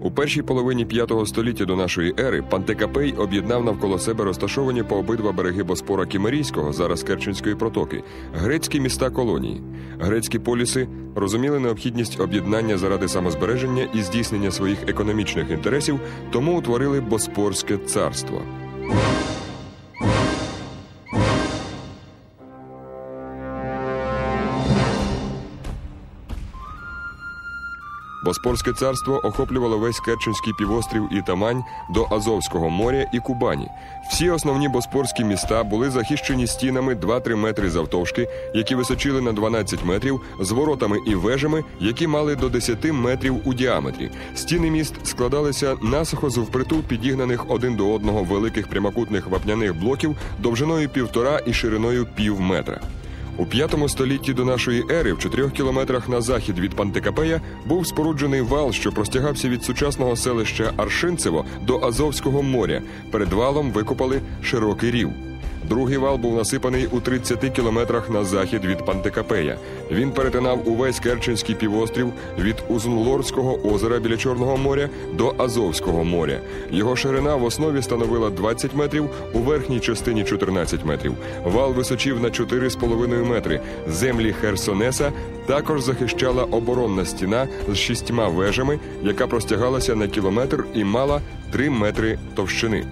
У першій половині п'ятого століття до нашої ери Пантекапей об'єднав навколо себе розташовані по обидва береги Боспора Кімерійського, зараз Керченської протоки, грецькі міста колонії. Грецькі поліси розуміли необхідність об'єднання заради самозбереження і здійснення своїх економічних інтересів, тому утворили Боспорське царство. Боспорське царство охоплювало весь Керченський півострів і Тамань до Азовського моря і Кубані. Всі основні боспорські міста були захищені стінами 2-3 метри завтовшки, які височили на 12 метрів, з воротами і вежами, які мали до 10 метрів у діаметрі. Стіни міст складалися насухо з впритул підігнаних один до одного великих прямокутних вапняних блоків довжиною півтора і шириною пів метра. У п'ятому столітті до нашої ери, в чотирьох кілометрах на захід від Пантекапея, був споруджений вал, що простягався від сучасного селища Аршинцево до Азовського моря. Перед валом викопали широкий рів. Другий вал був насипаний у 30 кілометрах на захід від Пантекапея. Він перетинав увесь Керченський півострів від Узунлорського озера біля Чорного моря до Азовського моря. Його ширина в основі становила 20 метрів, у верхній частині 14 метрів. Вал височив на 4,5 метри. Землі Херсонеса також захищала оборонна стіна з шістьма вежами, яка простягалася на кілометр і мала 3 метри товщини.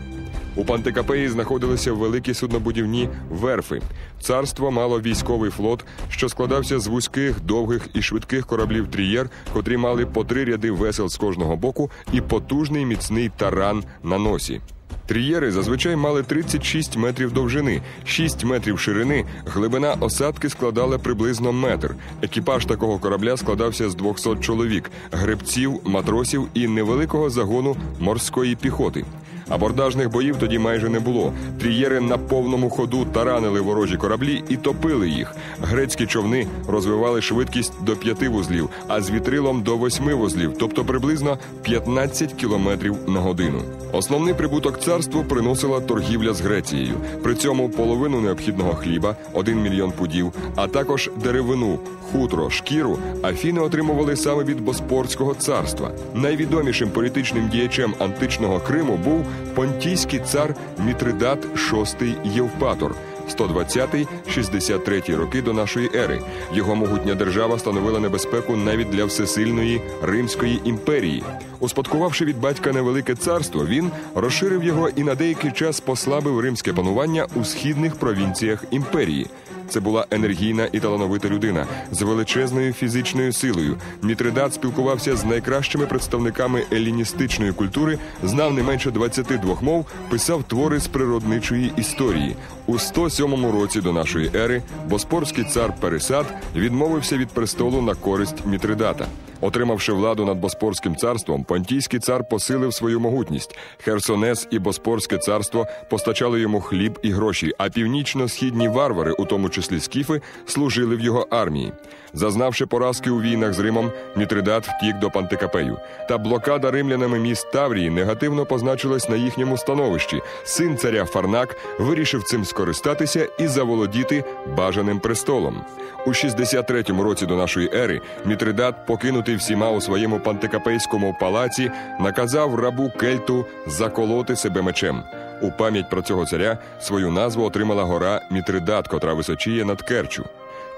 У Пантикапеї знаходилися великі суднобудівні верфи. Царство мало військовий флот, що складався з вузьких, довгих і швидких кораблів трієр, котрі мали по три ряди весел з кожного боку і потужний міцний таран на носі. Трієри зазвичай мали 36 метрів довжини, 6 метрів ширини. Глибина осадки складала приблизно метр. Екіпаж такого корабля складався з 200 чоловік, гребців, матросів і невеликого загону морської піхоти. Абордажних боїв тоді майже не було. Трієри на повному ходу таранили ворожі кораблі і топили їх. Грецькі човни розвивали швидкість до п'яти вузлів, а з вітрилом до восьми вузлів, тобто приблизно 15 кілометрів на годину. Основний прибуток царству приносила торгівля з Грецією. При цьому половину необхідного хліба, один мільйон пудів, а також деревину, хутро, шкіру. Афіни отримували саме від Боспорського царства. Найвідомішим політичним діячем античного Криму був понтійський цар Мітридат VI Євпатор. 120-63 роки до нашої ери його могутня держава становила небезпеку навіть для всесильної Римської імперії. Успадкувавши від батька невелике царство, він розширив його і на деякий час послабив римське панування у східних провінціях імперії. Це була енергійна і талановита людина з величезною фізичною силою. Мітридат спілкувався з найкращими представниками еліністичної культури, знав не менше 22 мов, писав твори з природничої історії. У 107 році до нашої ери боспорський цар Пересад відмовився від престолу на користь Мітридата. Отримавши владу над Боспорським царством, Понтійський цар посилив свою могутність. Херсонес і Боспорське царство постачали йому хліб і гроші, а північно-східні варвари, у тому числі скіфи, служили в його армії. Зазнавши поразки у війнах з Римом, Мітридат втік до Пантикапею. Та блокада римлянами міст Таврії негативно позначилась на їхньому становищі. Син царя Фарнак вирішив цим скористатися і заволодіти бажаним престолом. У 63-му році до нашої ери Мітридат, покинутий всіма у своєму пантикапейському палаці, наказав рабу Кельту заколоти себе мечем. У пам'ять про цього царя свою назву отримала гора Мітридат, котра височіє над Керчу.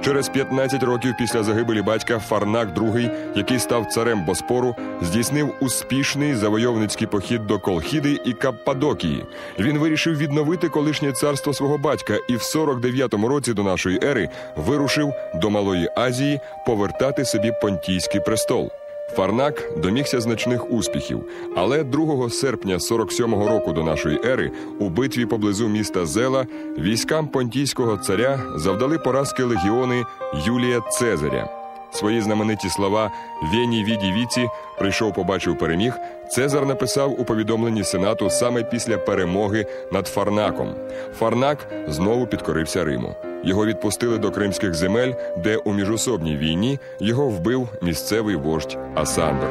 Через 15 років після загибелі батька Фарнак II, який став царем Боспору, здійснив успішний завойовницький похід до Колхіди і Каппадокії. Він вирішив відновити колишнє царство свого батька і в 49-му році до нашої ери вирушив до Малої Азії повертати собі понтійський престол. Фарнак домігся значних успіхів, але 2 серпня 47-го року до нашої ери у битві поблизу міста Зела військам понтійського царя завдали поразки легіони Юлія Цезаря. Свої знамениті слова Вені віді віці прийшов, побачив переміг. Цезар написав у повідомленні сенату саме після перемоги над Фарнаком. Фарнак знову підкорився Риму. Його відпустили до кримських земель, де у міжособній війні його вбив місцевий вождь Асандр.